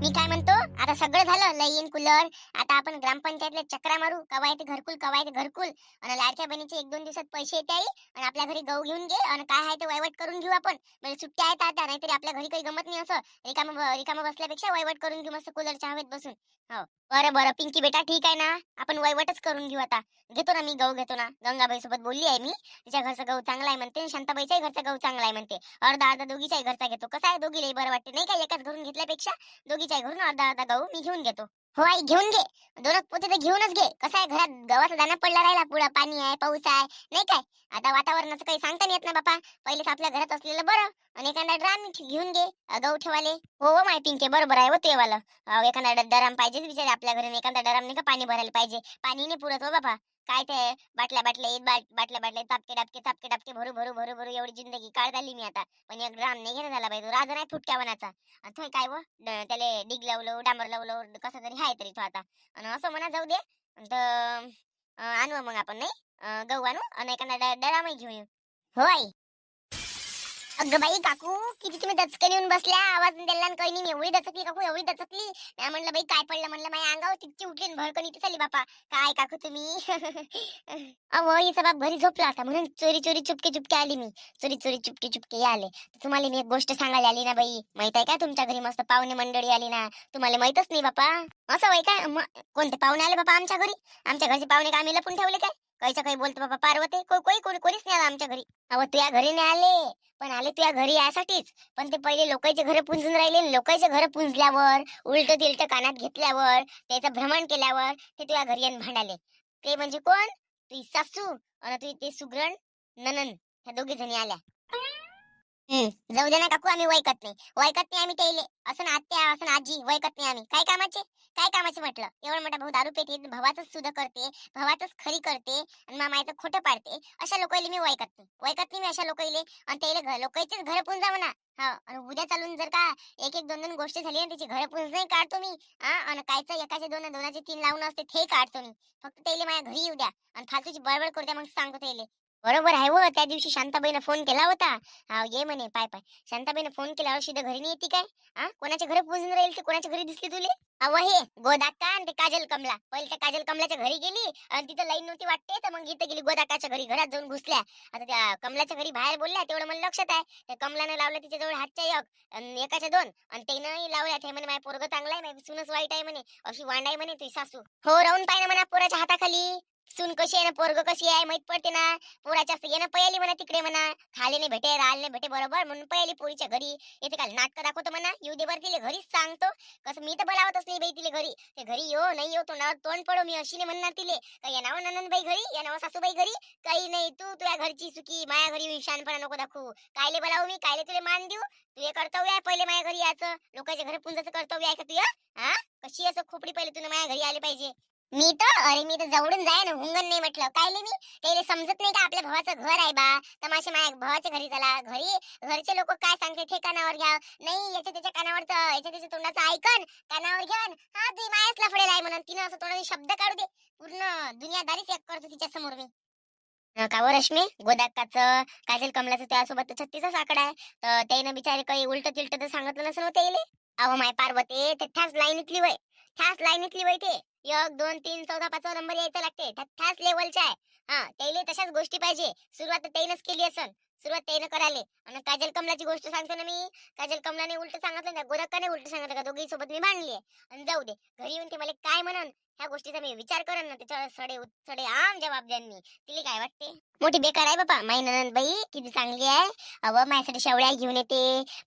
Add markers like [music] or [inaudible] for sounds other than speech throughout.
मी काय म्हणतो? आता सगळं झालं. Line cooler. आता आपण ग्रामपंचायतला चक्रा मारू. कवायत घरकुल कवायत घरकुल. आणि लाडक्या बहिणीचे एक दोन दिवसात पैसे येते आई. आणि आपल्या घरी गहू घेऊन घे. आणि काय आहे ते वैवट करून घेऊ आपण. म्हणजे सुट्ट्या आहेत आता. नाहीतरी आपल्या घरी काही गमत नाही असं. रिकाम रिकाम बसल्यापेक्षा वैवट करून घेऊ मस्त कुलरच्या हवेत बसून. हो. बरं बरं. पिंकी बेटा ठीक आहे ना? आपण वैवटच करून घेऊ आता. घेतो ना मी गहू घेतो ना. गंगाबाई सोबत बोलली आहे मी. तिच्या घरचा गहू चांगला आहे म्हणते. शांताबाईच्याही घरचा गहू चांगला आहे म्हणते. अर्धा अर्धा दोघीच्याही घरचा घेतो. कसा आहे दोघीलाही बरं वाटते. नाही का? एकाच घरून घेतल्यापेक्षा दोघी दोघीच्या घरून अर्धा अर्धा गहू मी घेऊन घेतो. हो आई घेऊन घे. दोन पोते तर घेऊनच घे. कसं आहे घरात गव्हाचा दाना पडला राहिला पुढं पाणी आहे पाऊस आहे नाही काय? आता वातावरणाचं काही सांगता नाही येत ना बापा. पहिलेच आपल्या घरात असलेलं बरं. आणि एखादा ड्राम घेऊन घे. गहू ठेवाले. हो हो माय पिंके बरोबर आहे हो ते वाला एखादा डराम पाहिजेच बिचारे आपल्या घरी एखादा डराम नाही का पाणी भरायला पाहिजे. पाणी नाही पुरत हो बाबा काय ते बाटल्या बाटल्या येत बाटल्या बाटल्या तापके डापके तापके डापके भरू भरू भरू भरू एवढी जिंदगी काळ झाली मी आता. पण एक ड्राम नाही घेणं झाला पाहिजे. राजा नाही फुटक्या वनाचा. काय व? त्याला डिग लावलं डांबर लावलं कसं तरी. हाय तरी तो आता आणि असं म्हणा जाऊ दे आणि तर अं, आणू मग आपण नाही अं, अगं बाई काकू किती तुम्ही दचकन येऊन बसल्या? आवाज दिला आणि काही नाही. एवढी दचकली काकू एवढी दचकली. मी म्हणलं बाई काय पडलं म्हणलं माझ्या अंगावर? तिची उठली आणि भडकन इथे चाली बापा. काय काकू तुम्ही? [laughs] अहो हिचा बाप घरी झोपला होता म्हणून चोरी चोरी चुपके चुपके आली मी. चोरी चोरी चुपके चुपके आले. तुम्हाला मी एक गोष्ट सांगायला आली ना बाई. माहीत आहे का तुमच्या घरी मस्त पाहुणे मंडळी आली ना? तुम्हाला माहितच नाही बापा. असं वय काय कोणते पाहुणे आले बापा आमच्या घरी? आमच्या घरचे पाहुणे कामेला पण लपून ठेवले काय? काहीच्या काही बोलतो बाबा पार्वती कोणी कोई कोणी कोणीच नाही आला आमच्या घरी. अहो तुझ्या घरी नाही आले. पण आले तुझ्या घरी यासाठीच. पण ते पहिले लोकांचे घर पुंजून राहिले लोकांचे घर पुंजल्यावर उलट तिलट कानात घेतल्यावर त्याचं भ्रमण केल्यावर ते तुझ्या घरी येऊन भांडाले. ते म्हणजे कोण? तुझी सासू आणि तुझी ते सुग्रण ननन ह्या दोघी जणी आल्या. हम्म जाऊ दे ना काकू आम्ही वैकत नाही. वैकत नाही आम्ही त्याले असं ना आत्या असं ना आजी वैकत नाही आम्ही. काय कामाचे? काय कामाचे म्हटलं? एवढं मोठा भाऊ दारू पेते भावाच सुद्धा करते भावाच खरी करते आणि मामायचं खोटं पाडते. अशा लोकांना मी वैकत नाही. वैकत नाही मी अशा लोकांना आणि त्याला लोकांचेच घर पुंजा म्हणा हा हो, आणि उद्या चालून जर का एक एक दोन दोन गोष्टी झाली ना त्याची घर पुंज नाही काढतो मी हा आणि कायचं एकाचे दोन दोनाचे तीन लावून असते ते काढतो मी. फक्त त्याला माझ्या घरी येऊ द्या. आणि फालतूची बडबड करू द्या मग सांगतो त्याला बरोबर आहे हो. त्या दिवशी शांताबाईनं फोन केला होता. हा ये म्हणे पाय पाय. शांताबाईनं फोन केल्यावर सीधा घरी नाही येते काय? हा कोणाच्या घरी पुजून राहील ते? कोणाच्या घरी दिसली तुले? अव हे गोदाका आणि ते काजल कमला. पहिले त्या काजल कमलाच्या घरी गेली आणि तिथं लाईन नव्हती वाटते तर मग इथं गेली गोदाकाच्या घरी. घरात जाऊन घुसल्या. आता त्या कमलाच्या घरी बाहेर बोलल्या तेवढं मला लक्षात आहे. त्या कमलानं लावलं तिच्याजवळ हातच्या एक एकाच्या दोन. आणि त्यानं लावल्या ते म्हणे माझ्या पोरग चांगला आहे माझी सूनच वाईट आहे म्हणे. अशी वांड आहे म्हणे तुझी सासू. हो राहून पाहिजे म्हणा पोराच्या हाताखाली. सून कशी आहे ना पोरग कशी आहे माहीत पडते ना. पोराच्या असं येणं पयाली म्हणा तिकडे म्हणा. खाले नाही भेटे राहिले नाही भेटे बरोबर. म्हणून पयाली पोरीच्या घरी. येते काल नाटक दाखवतो म्हणा. येऊ दे बरं तिले घरीच सांगतो. कसं मी तर बोलावतच नाही बाई तिले घरी. ते घरी येऊ नाही येऊ तोंडावर तोंड पडो. मी अशी नाही म्हणणार तिले. का ननंद ननंदबाई घरी येणावं सासूबाई घरी. काही नाही तू तुझ्या घरची चुकी माया घरी शानपणा नको दाखवू. कायले बोलावू मी कायले तुले मान देऊ? तुझे कर्तव्य आहे पहिले माझ्या घरी यायचं लोकांच्या घरी पुंजाचं कर्तव्य आहे का तुझ्या हा? कशी असं खोपडी पहिले तुला माझ्या घरी आले पाहिजे? मी तर अरे मी तर जवळून जाय ना हुंगण नाही म्हटलं. कायले मी? त्याला समजत नाही का आपल्या भावाचं घर आहे बा? तमाशे माझ्या भावाच्या घरी चला. घरी घरचे लोक काय सांगते? ते कानावर घ्या. नाही याच्या त्याच्या कानावरचं याच्या त्याच्या तोंडाचं ऐकन कानावर घेऊन हा तुझी मायाच लफडेल आहे म्हणून. तिनं असं तोंडाने शब्द काढू दे. पूर्ण दुनियादारीच एक करतो तिच्या समोर मी का रश्मी? गोदाकाचं काजल कमलाचं त्यासोबत छत्तीसच आकडा आहे. तर त्यानं बिचारे काही उलट तिलट तर सांगितलं नसेल होतं अहो माय पार्वती ते त्याच लाईनीतली वय. ठास लाईनीतली वय ते. एक दोन तीन चौदा पाचवा नंबर यायचा लागते. ठास लेवलचा आहे. हा त्याला तशाच गोष्टी पाहिजे. सुरुवात तर केली असन. सुरुवात त्याने करायले. आणि काजल कमलाची गोष्ट सांगतो ना मी. काजल कमलाने उलट सांगितलं ना गोरक्काने उलट सांगितलं का? दोघी सोबत मी भांडली आणि जाऊ दे. घरी येऊन ते मला काय म्हणन? ह्या गोष्टीचा मी विचार करेन ना. त्याच्यावर सडे सडे आम जबाब द्यान मी. तिला काय वाटते? मोठी बेकार आहे बाबा माई ननंद बाई किती चांगली आहे. अव माझ्यासाठी शेवळ्या घेऊन येते.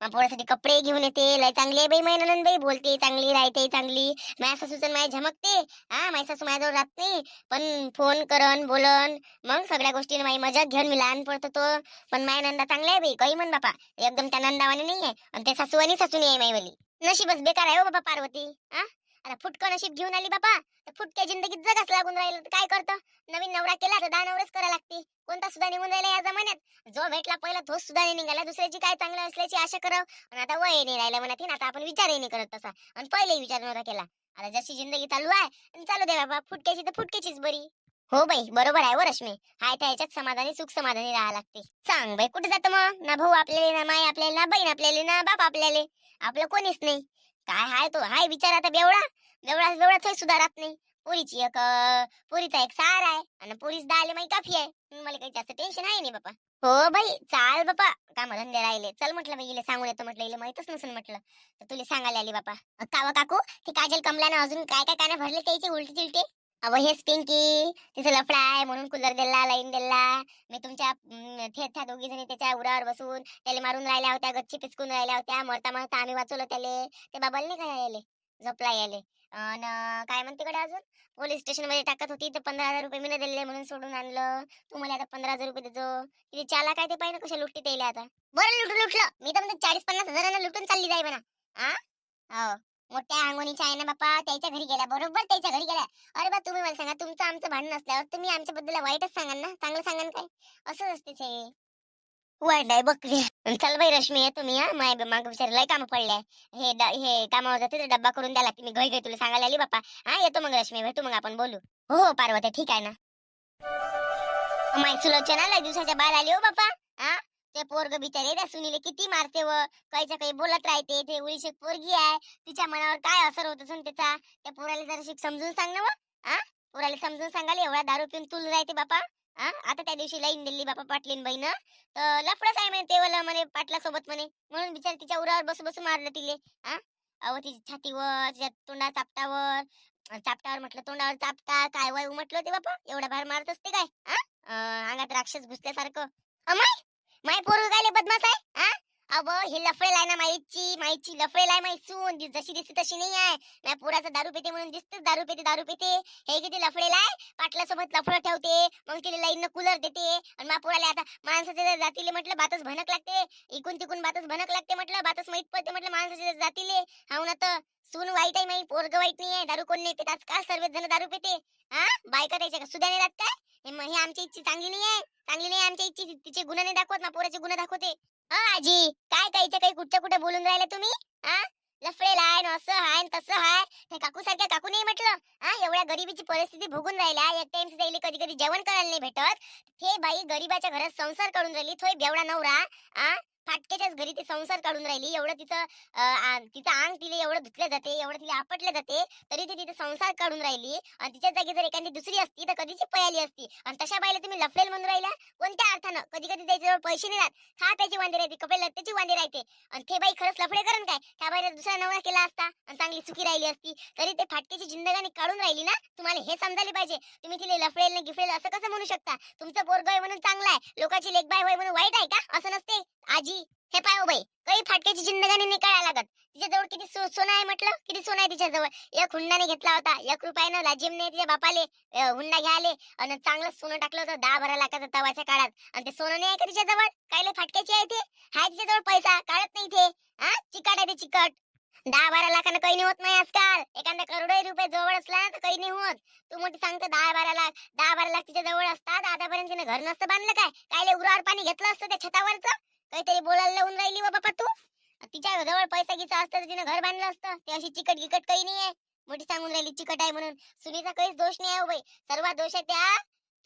पोरासाठी कपडे घेऊन येते. लय चांगली आहे बाई माई ननंद बाई बोलते चांगली राहते चांगली. माझ्या सासूचं माझ्या झमकते. हा माझी सासू माझ्याजवळ राहत नाही. पण फोन करन बोलन. मग सगळ्या गोष्टीने माई मजा घेऊन मी लहान पडतो तो पण पण माय नंदा चांगल्या आहे बाई काही म्हण बापा. एकदम त्या नंदावाने नाही आहे आणि ते सासूवानी सासूनी आहे माईवाली नशीबच बेकार आहे हो बाबा पार्वती हा आता फुटकं नशीब घेऊन आली बापा. तर फुटक्या जिंदगीत जगाच लागून राहिलं तर काय करतं? नवीन नवरा केला तर दहा नवरच करा लागते. कोणता सुद्धा निघून राहिला या जमान्यात. जो भेटला पहिला तोच सुद्धा नाही निघाला. दुसऱ्याची काय चांगलं असल्याची आशा करावं. आणि आता वय नाही राहिलं म्हणत आता आपण विचारही नाही करत तसा. आणि पहिले विचार नव्हता केला. आता जशी जिंदगी चालू आहे चालू दे बाबा. फुटक्याची तर फुटक्याचीच बरी. हो बाई बरोबर आहे व रश्मी. हाय त्या ह्याच्यात समाधानी सुख समाधानी राहा लागते. सांग बाई कुठे जातं मग? ना भाऊ आपल्याला ना माय आपल्याला ना बहीण आपल्याला ना बाप आपल्याला. आपलं कोणीच नाही. काय हाय तो? हाय विचार आता बेवडा. बेवडा बेवडा थोय सुधारत नाही. पोरीची एक पुरीचा एक सार आहे आणि पुरीच दाले आले काफी आहे. मला काही जास्त टेन्शन आहे नाही बापा. हो बाई चाल बापा. काम धंदे राहिले. चल म्हटलं बाई सांगून येतो म्हटलं इले माहितच नसेल म्हटलं. तर तुला सांगायला आली बापा. अ, कावा काकू ते काजल कमलानं अजून काय काय काना भरले त्याचे उलटी चिलटे अव हेच पिंकी तिचं लफडा आहे म्हणून कूलर दिला लाईन दिला. मी तुमच्या थेट त्या दोघी जणी त्याच्या उरावर बसून त्याला मारून राहिल्या होत्या गच्ची पिचकून राहिल्या होत्या. मरता मरता आम्ही वाचवलं त्याले. ते बाबाला नाही काय यायले? झोपला यायले. अन काय म्हणते कडे अजून? पोलीस स्टेशनमध्ये टाकत होती तर पंधरा हजार रुपये मी दिले म्हणून सोडून आणलं. तू मला आता पंधरा हजार रुपये देतो किती चाला काय ते पाहिजे कशा लुटते त्याला आता? बरं लुटू लुटलं. मी तर म्हणते चाळीस पन्नास हजारांना लुटून चालली जाय म्हणा. आ? हो. मोठ्या अंगोणीच्या आहे ना बापा त्याच्या घरी गेल्या बरोबर त्याच्या घरी गेल्या. अरे बा तुम्ही मला सांगा तुमचं आमचं भांडण असल्यावर तुम्ही आमच्या बद्दल वाईटच सांगाल ना? चांगलं सांगाल काय? असंच असते ते वाईट आहे बकरी चल बाई रश्मी आहे तुम्ही हा. माय माग बिचारी लय काम पडले. हे हे कामावर जाते तर डब्बा करून द्याला तुम्ही मी घरी घरी तुला सांगायला आली बापा हा येतो मग रश्मी भेटू मग आपण बोलू. हो हो पार्वती ठीक आहे ना. माय सुलोचना लय दिवसाच्या बाहेर आली हो बापा हा? ते पोरग बिचारे त्या सुनीले किती मारते व? काहीच्या काही बोलत राहते. ते उळीशी पोरगी आहे. तिच्या मनावर काय असर होत असून त्याचा? त्या पोराला जरा शिक समजून सांग ना व. पोराला समजून सांगाल एवढा दारू पिऊन तुल राहते बापा. हा आता त्या दिवशी लाईन दिली बापा पाटलीन बाईनं तर लफडच आहे म्हणे तेवला म्हणे पाटला सोबत म्हणे. म्हणून बिचारी तिच्या उरावर बसू बसू मारलं तिले. हा तिच्या छातीवर तिच्या तोंडा चापटावर. चापटावर म्हटलं तोंडावर चापटा काय वाय म्हटलं ते बापा? एवढा भार मारत असते काय? अंगात राक्षस घुसल्यासारखं. अमाय माय पोरग गायले बदमाश आहे हा? अब हे लफडेल आहे ना माईची माईची लफडेल आहे माई सून जशी दिसते तशी नाही आहे. माझ्या पोराचा दारू पेते म्हणून दिसतेच दारू पेते दारू पेते. हे किती लफडेल आहे? पाटलासोबत लफडं ठेवते मग तिला लाईन कूलर देते. आणि मा पोराला आता माणसाच्या जातीले म्हटलं बातच भनक लागते. इकून तिकून बातच भनक लागते म्हटलं बातच माहीत पडते म्हटलं माणसाच्या जातीले. हा ना तर सून वाईट आहे माई. पोरग वाईट नाही आहे दारू कोण नाही पित आजकाल सर्व जण दारू पिते. हा? बायका त्याच्या का सुद्धा नाही राहत काय? हे आमची इच्छी चांगली नाही आहे चांगली नाही आमच्या इच्छी. तिचे गुन्हा नाही दाखवत ना पोराचे गुन्हा दाखवते. हा आजी काय कायच्या काही कुठच्या कुठे बोलून राहिले तुम्ही? हा? लफडेल आहे ना असं हाय तसं हाय. काकू सारख्या काकू नाही म्हटलं? हा? एवढ्या गरिबीची परिस्थिती भोगून राहिल्या. एक टाइम जाईल कधी कधी जेवण करायला नाही भेटत. हे बाई गरीबाच्या घरात संसार करून राहिली. थोय बेवडा नवरा. हा फाटकेच्याच घरी ती संसार काढून राहिली. एवढं तिचं तिचं अंग तिला एवढं धुतलं जाते एवढं तिला आपटलं जाते तरी ती तिथे संसार काढून राहिली. आणि तिच्या जागी जर एखादी दुसरी असती तर कधीची पयाली असती? आणि तशा बाईला तुम्ही लफडेल म्हणून राहिला कोणत्या अर्थानं? कधी कधी त्याच्याजवळ पैसे नाही राहत. खा त्याची वांदे राहते कपडे लत्त्याची वांदे राहते. आणि ते बाई खरंच लफडे करण काय? त्या बाईला दुसरा नवरा केला असता आणि चांगली सुखी राहिली असती. तरी ते फाटक्याची जिंदगानी काढून राहिली ना? तुम्हाला हे समजायला पाहिजे. तुम्ही तिला लफडेल नाही गिफडेल असं कसं म्हणू शकता? तुमचं पोरग आहे म्हणून चांगलं आहे. लोकांची लेखबाय होय म्हणून वाईट आहे का? असं नसते. आजी हे पाय हो बाई काही फाटक्याची जिंदगानी नाही कळायला लागत. तिच्याजवळ किती सो- सोनं आहे म्हटलं? किती सोनं आहे तिच्याजवळ? एक हुंडाने घेतला होता. एक रुपयानं लाजिमने तिच्या बापाले. हुंडा घ्याले आणि चांगलं सोनं टाकलं होतं दहा बारा लाखाचं तवाच्या काळात. आणि ते सोनं नाही आहे का तिच्याजवळ? कायले फाटक्याची आहे ते? हाय तिच्याजवळ पैसा. काढत नाही ते. हा चिकट आहे ते चिकट. दहा बारा लाखानं काही नाही होत नाही आजकाल. एखादा करोडो रुपये जवळ असला ना तर काही नाही होत. तू मोठी सांगतो दहा बारा लाख दहा बारा लाख तिच्या जवळ असतात. आतापर्यंत तिने घर नसतं बांधलं काय? कायले उरावर पाणी घेतलं असतं त्या छतावरचं? काहीतरी बोलायला लावून राहिली बा बापा तू. तिच्या जवळ पैसा गिचा असतं तर तिने घर बांधलं असतं ते अशी चिकट गिकट काही नाही आहे मोठी सांगून राहिली चिकट आहे म्हणून. सुनीचा काहीच दोष नाही आहे हो बाई. सर्व दोष आहे त्या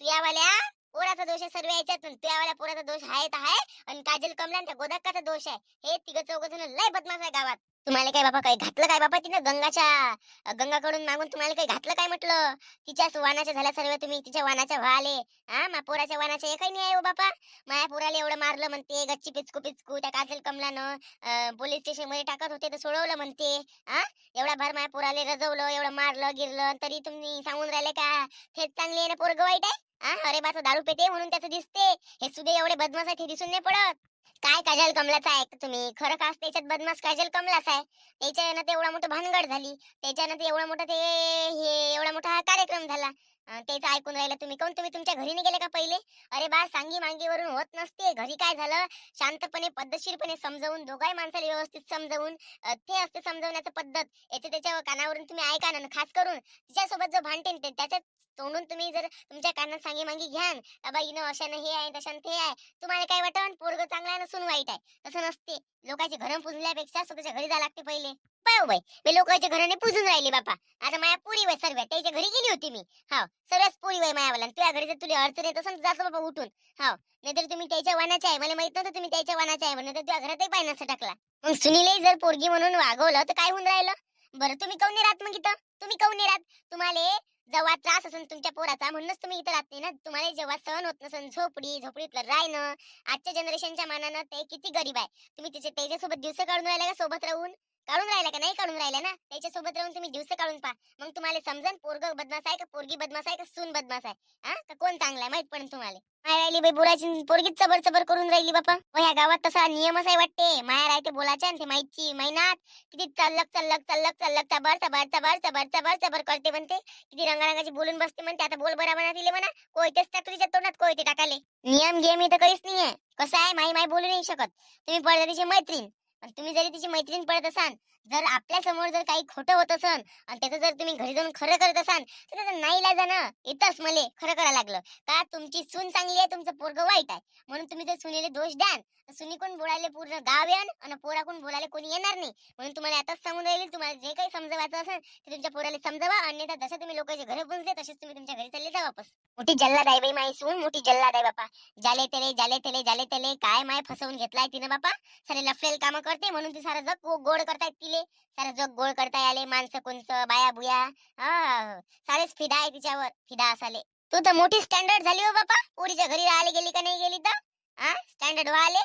तुयावाल्या पोराचा दोष आहे सर्व याच्यातून. तुयावाल्या पोराचा दोष आहे तर आहे आणि काजल कमला त्या गोदाकाचा दोष आहे. हे तिघ चौघ जण लय बदमाश आहे गावात. तुम्हाला काय बाबा काही घातलं काय बाबा तिनं? गंगाच्या गंगाकडून मागून तुम्हाला काही घातलं काय म्हटलं? तिच्याच वानाच्या झाल्या सर्व तुम्ही तिच्या वानाच्या व्हाले. हा मा पोराच्या वानाच्या एकही नाही आहे हो बापा. माया पोराला एवढं मारलं म्हणते गच्ची पिचकू पिचकू त्या काजल कमलानं पोलीस स्टेशनमध्ये टाकत होते तर सोडवलं म्हणते. हा एवढा भर माया पोराले रजवलं एवढं मारलं गिरलं तरी तुम्ही सांगून राहिले का? हेच चांगली आहे ना पोरग वाईट आहे? हा अरे बा दारू पेते म्हणून त्याचं दिसते. हे सुद्धा एवढे बदमाश आहे दिसून नाही पडत. काय काजल कमलाचा आहे तुम्ही? खरं का त्याच्यात बदमाश काजल कमलाच आहे? त्याच्यानं ते एवढा मोठं भानगड झाली. त्याच्यानं ते एवढा मोठा ते हे एवढा मोठा हा कार्यक्रम झाला. तेच ऐकून राहिलं तुम्ही. कोण तुम्ही तुमच्या घरी नाही गेले का पहिले? अरे बा सांगी मांगीवरून होत नसते. घरी काय झालं? शांतपणे पद्धतशीरपणे समजवून दोघाही माणसाला व्यवस्थित समजवून ते असते समजवण्याचं पद्धत. याच्या त्याच्या कानावरून तुम्ही ऐका ना खास करून तिच्यासोबत जो भांडते ते त्याच्या तोंडून तुम्ही जर तुमच्या कानात सांगी मांगी घ्यान बाबा हिनं अशानं हे आहे तशानं ते आहे तुम्हाला काय वाटन पोरग चांगला आहे ना सुन वाईट आहे. तसं नसते. लोकांचे घरं पुजल्यापेक्षा स्वतःच्या घरी जा लागते पहिले. पाय हो बाई मी लोकांच्या घराने पुजून राहिली बापा आता माया पुरी वय सर्व त्याच्या घरी गेली होती मी. हा सर्वच पुरी वय माया वाला तुझ्या घरी जर तुला अडचण येत असेल जातो बाबा उठून. हा नाहीतर तुम्ही त्याच्या वानाचे आहे. मला माहीत नव्हतं तुम्ही त्याच्या वानाचे आहे म्हणून. तुझ्या घरातही पाय टाकला. मग सुनीलही जर पोरगी म्हणून वागवलं तर काय होऊन राहिलं? बरं तुम्ही काऊन नाही राहत मग इथं? तुम्ही काऊन नाही राहत? तुम्हाला जेव्हा त्रास असेल तुमच्या पोराचा म्हणूनच तुम्ही इथं राहत नाही ना? तुम्हाला जेव्हा सहन होत नसेल झोपडी झोपडीतलं राहणं आजच्या जनरेशनच्या मानानं ते किती गरीब आहे. तुम्ही त्याच्या त्याच्यासोबत दिवस काढून राहिला का सोबत राहून? काढून राहिला का? नाही काढून राहिला ना? त्याच्यासोबत राहून तुम्ही दिवस काढून पहा. मग तुम्हाला समजन पोरग बदमाश आहे का? पोरगी बदमाश आहे का? सून बदमाश आहे. हा? का कोण चांगला आहे? माहीत पडेल तुम्हाला. माया राहिली बाई बोलायची पोरगीच चबर चबर करून राहिली बापा. व ह्या गावात तसा नियमच आहे वाटते. माया राहते बोलायच्या आणि ते माहिती महिनात किती चल्लक चल्लक चल्लक चल्लक चबर चबर चबर चबर चबर चबर करते म्हणते. किती रंगारंगाची बोलून बसते म्हणते. आता बोल बरा म्हणा दिले म्हणा. कोयतेच टाक तुझ्या तोंडात कोयते टाकाले नियम गेम इथं काहीच नाहीये. कसं आहे? माई माई बोलू नाही शकत. तुम्ही पडता तिची मैत्रीण. आणि तुम्ही जरी तिची मैत्रीण पडत असाल जर आपल्यासमोर जर काही खोटं होत असन आणि त्याचं जर तुम्ही घरी जाऊन खरं करत असाल तर त्याचं नाही जाणं. येतच मले खरं करायला लागलं. का तुमची सून चांगली आहे तुमचं पोरग वाईट आहे. म्हणून तुम्ही जर सुनीले दोष द्याल तर सुनी कोण बोलायला पूर्ण गाव येण आणि पोरा कोण बोलायला कोणी येणार नाही. म्हणून तुम्हाला आताच सांगून राहील तुम्हाला जे काही समजवायचं असेल ते तुमच्या पोराला समजावा. अन्यथा जसं तुम्ही लोकांच्या घरी पोहोचले तसेच तुम्ही तुमच्या घरी चालले जा वापस. मोठी जल्लाद आहे बाई माई सून मोठी जल्लाद आहे बापा. जाले तेले जाले तेले जाले तेले काय माय फसवून घेतलाय तिने बापा. सारे लफेल काम करते म्हणून ती सारं जग गोड करतायत तिले. सारं जग गोळ करता आले माणसं कोणचं बाया बुया. हा सारेच फिदा आहे तिच्यावर. फिदा असाले. तू तर मोठी स्टँडर्ड झाली हो बापा. पोरीच्या घरी राहिले गेली का नाही गेली तर? हा स्टँडर्ड वाले.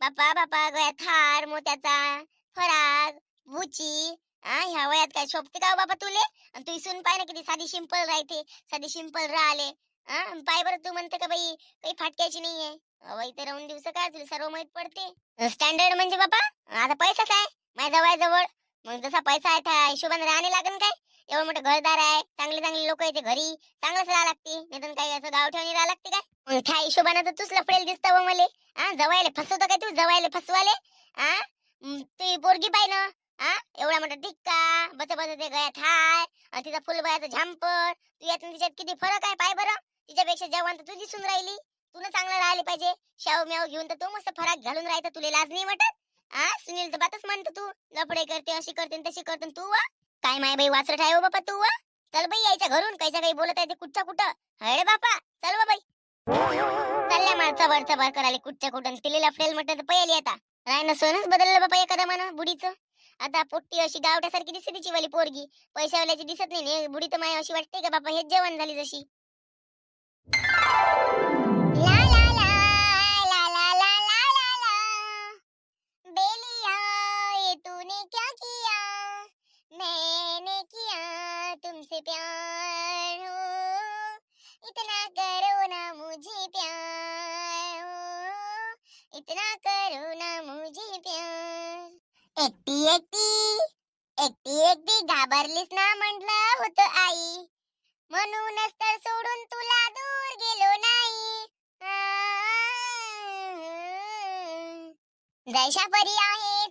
बापा बापा गया थार मोत्याचा फराग बुची. हा ह्या वयात काय शोभते का हो बाबा तुले? आणि तू इसून पाय ना किती साधी सिंपल राहते साधी सिंपल राहिले. हा पाय बरं तू म्हणते का बाई काही फाटक्याची नाहीये. अहो, इथे राहून दिवस काय तुला सर्व माहीत पडते. स्टँडर्ड म्हणजे बापा आता पैसाच आहे. माझ्या जवळ जवळ मग जसा पैसा आहे त्या हिशोबाने राहणे लागेल काय? एवढं मोठं घरदार आहे चांगले चांगले लोक येते घरी चांगलंच राहा लागते. नाही तर काही असं गाव ठेवणी राहा लागते काय? मग त्या हिशोबाने तर तूच लफडेल दिसत व मले. हा जवायले फसवतो काय तू? जवायले फसवाले? हा तू ती पोरगी पाय ना. हा एवढा मोठा टिक्का बस बस ते गळ्यात हाय आणि तिचा फुलबायाचं झांपर. तू यात तिच्यात किती फरक आहे पाय बरं. तिच्यापेक्षा जवान तर तू दिसून राहिली. तू ना चांगलं राहिले पाहिजे. शाव म्याव घेऊन तर तू मस्त फरक घालून राहायचा. तुला लाज नाही वाटत? हा सुनील तर बातच म्हणतो तू. लफडे करते अशी करते तशी करते. तू वा काय माय बाई वाचरट आहे हो बाबा बापा तू वा चल बाई यायच्या घरून कैसा काही बोलत आहे ते कुठच्या कुठं? हळे बापा चल हो बाई. चालल्या मला चबर चबर करायला कुठच्या कुठं? तिले लफडेल म्हटलं तर पहिली आता. राय ना सोनच बदललं बापा एखादा म्हणा बुडीचं. आता पोट्टी अशी गावठ्यासारखी दिसते तिची वाली पोरगी. पैशावाल्याची दिसत नाही बुडी तर माय अशी वाटते का बापा? हेच जेवण झाली जशी. तुमसे प्यार हो। इतना करो ना मुझे प्यार हो। इतना करो ना मुझे प्यार। एकटी एकटी एकटी एकटी घाबरलीस ना म्हटलं होतं आई. म्हणूनच तर सोडून तुला दूर गेलो नाही. जैशा परी आहे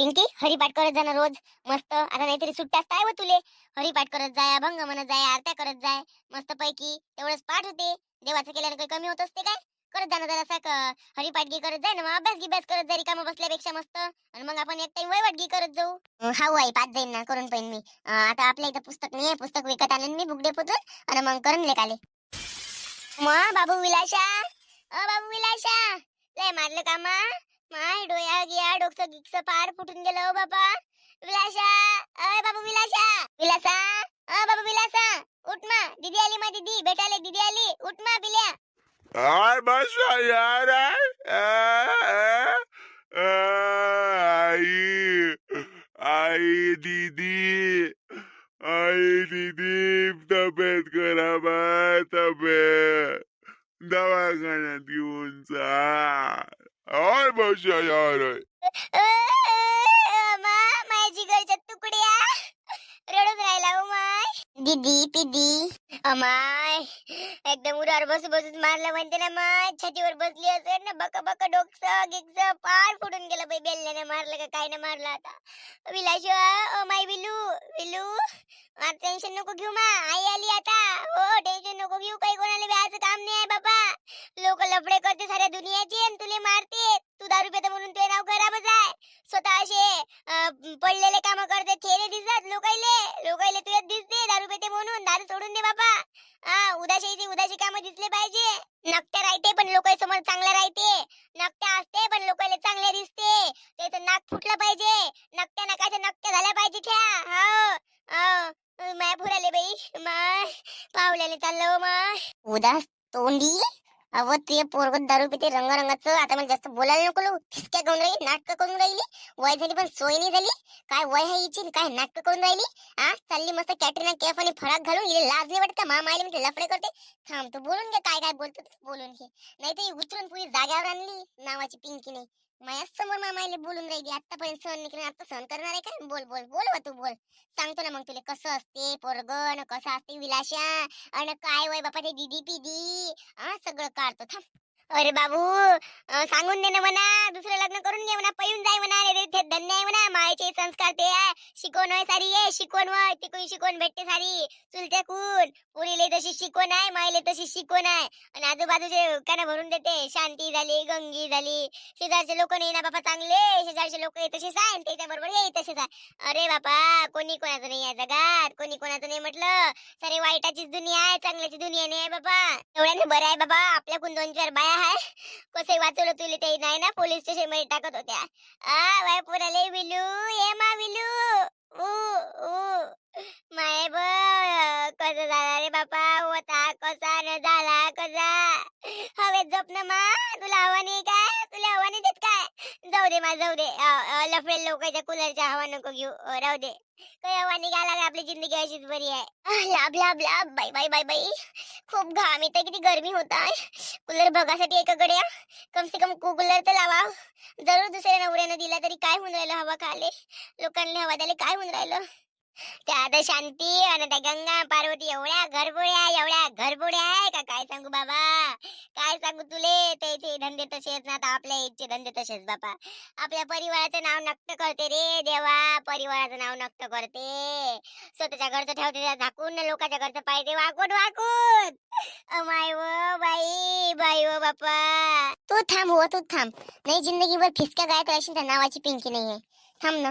पिंकी हरिपाठ करत जा ना रोज मस्त. आता नाहीतरी सुट्ट्याच काय व तुले. हरिपाठ करत जाय अभंग म्हणत जाय आरत्या करत जाय मस्त पैकी तेवढंच पाठ होते. देवाचं केल्यानं काही कमी होत असते काय? करत जा ना जरासा हरिपाठगी करत जाय ना मग अभ्यास गिभ्यास करत जाय रिकामं बसल्यापेक्षा मस्त. आणि मग आपण एक टाइम वैवाटगी करत जाऊ. हाऊ आई पाच जाईन ना करून पाहिन मी. आता आपल्या इथं पुस्तक नाही पुस्तक विकत आणलं मी बुक डेपोतून आणि मग करून लेख आले मग बाबू विलाशा. अ बाबू विलाशा. लय मारलं का मा माय डोया गिया डोकं गिक्स पार फुटून गेलं हो बाबा विलासा अय बाबू विलासा. विलासा अ बाबू विलासा. उठ मा आली मा दीदी भेटाले दिदी आली. उठ मा बिल्या Ay, basta yan, ay. Ah, ah, Ay, ay, didi. Ay, didi, तब्येत खराब आहे तब्येत दवाखान्यात घेऊन जा आय बसा यार अ, मा माझ्या जिगरच्या तुकड्या रडून राहिला हो माय दीदी पिदी अमाय एकदम उरावर बसू बसूच मारलं म्हणते ना माय छातीवर बसली असेल ना बक बक डोकस गिकसं पार फुटून गेलं बाई बेलण्याने मारलं का काय नाही मारलं आता? विलाशिवा oh my Villu Villu tension नको घेऊ मा आई आली आता. हो टेन्शन नको घेऊ काही कोणाला व्याज काम नाही आहे बाबा. लोक लफडे करते साऱ्या दुनियाची आणि तुले मारते तू दारू पेता म्हणून तुझे नाव खराबच आहे. स्वतः असे पडलेले काम करते थेरे दिसतात लोकायले. लोकायले तुझ्यात दिसते दारू पिते म्हणून दारू सोडून दे बाबा. हा उदाशीची उदाशी काम दिसले पाहिजे. नकट्या राहते पण लोकांसमोर चांगलं राहते. नकट्या असते पण लोकांना चांगले दिसते. त्याचं नाक फुटलं पाहिजे. नकट्या नकाच्या नकट्या झाल्या पाहिजे ठ्या हो हो. माय फुराले बाई माय पावल्याने चाललं हो माय. उदास तोंडी. अव ते पोरग दारू पिते रंगारंगाचं. आता मला जास्त बोलायला नको फिसक्या करून राहिली नाटक करून राहिली. वय झाली पण सोय नाही झाली. काय वय आहे हिची काय नाटक करून राहिली? हा चालली मस्त कॅटरीना कॅफ आणि फराक घालून हिला लाज नाही वाटत का? आले म्हणजे लफडे करते. थांब तू बोलून घे काय काय बोलतो बोलून घे. नाही तर उतरून पुरी जाग्यावर आणली नावाची पिंकी नाही माझ्यासमोर मामाईले बोलून राहिली आतापर्यंत सहन निघून आता सहन करणार आहे काय बोल बोल बोल बा तू बोल. सांगतो ना मग तुला कसं असते पोरगण कसं असते विलाशा अन काय वय बापा ते दिदी पिदी हा सगळं काढतो थांब. अरे बाबू सांगून दे ना म्हणा दुसरं लग्न करून घे म्हणा पळून जाय म्हणा अरे ते धन्य आहे म्हणा मायचे संस्कार ते आहे. शिकवण आहे सारी आहे शिकवण वय तिकून शिकवण भेटते सारी. चुलते कून पुरीले तशी शिकवण आहे मायले तशी शिकवण आहे. आणि आजूबाजूचे काना भरून देते शांती झाली गंगी झाली. शेजारचे लोक नाही ना बापा चांगले शेजारचे लोक तसेच आहे त्याच्या बरोबर हे तसेच आहे. अरे बापा कोणी कोणाचं नाही आहे जगात कोणी कोणाचं नाही म्हटलं. सारी वाईटाचीच दुनिया आहे चांगल्याची दुनिया नाही आहे बाबा एवढ्याने बरं आहे बाबा आपल्याकडून दोन चार बाया काय कसे वाचवलं तुला ते नाही ना पोलीस स्टेशनमध्ये टाकत होत्या. आ बाय पुराले विलू. ये मा विलू. ऊ ऊ. माय ब कसं झाला रे बापा? होता कसा न झाला कसा? हवेत झोप ना मा. तुला हवा नाही काय? तुला हवा नाही देत काय? जाऊ दे मा जाऊ दे. लफडेल लोकांच्या कुलरच्या हवा नको घेऊ. राहू दे. काही हवा निघाला का आपली जिंदगी अशीच बरी आहे. लाभ लाभ लाभ. बाई बाई बाई बाई. खूप घाम येते किती गरमी होत आहे. कूलर बघासाठी एका गड्या. कम से कम कूलर तर लावा जरूर दुसऱ्या नवऱ्यानं दिला तरी काय होऊन राहिलं हवा खाले लोकांना हवा द्यायला काय होऊन राहिलं? त्या आता शांती आणि त्या गंगा पार्वती एवढ्या घरबोड्या एवढ्या घरबोड्या आहे का काय सांगू बाबा काय सांगू तुले त्याचे धंदे तसेच ना आता आपल्या इथचे धंदे तसेच बापा. आपल्या परिवाराचं नाव नक्त करते रे देवा. परिवाराचं नाव नक्त करते. स्वतःच्या घरचं ठेवते त्या झाकून लोकांच्या घरचं पाहिजे वाकून वाकून अमाय व बाई बाई व बापा. तू थांब हो तू थांब. नाही जिंदगीभर फिसक्या गायत राहशील त्या नावाची पिंकी नाहीये. थांब ना.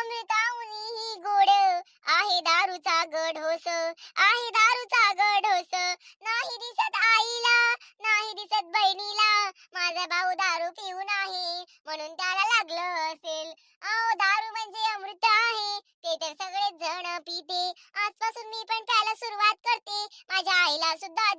अमृताहुनी ही गोड आहे दारूचा गड होस आहे दारूचा गड होस. नाही दिसत आईला नाही दिसत बहिणीला. माझा भाऊ दारू पिऊन आहे म्हणून त्याला लागलं असेल. अहो दारू म्हणजे अमृत आहे ते तर सगळे जण पिते. आजपासून मी पण प्यायला सुरुवात करते. माझ्या आईला सुद्धा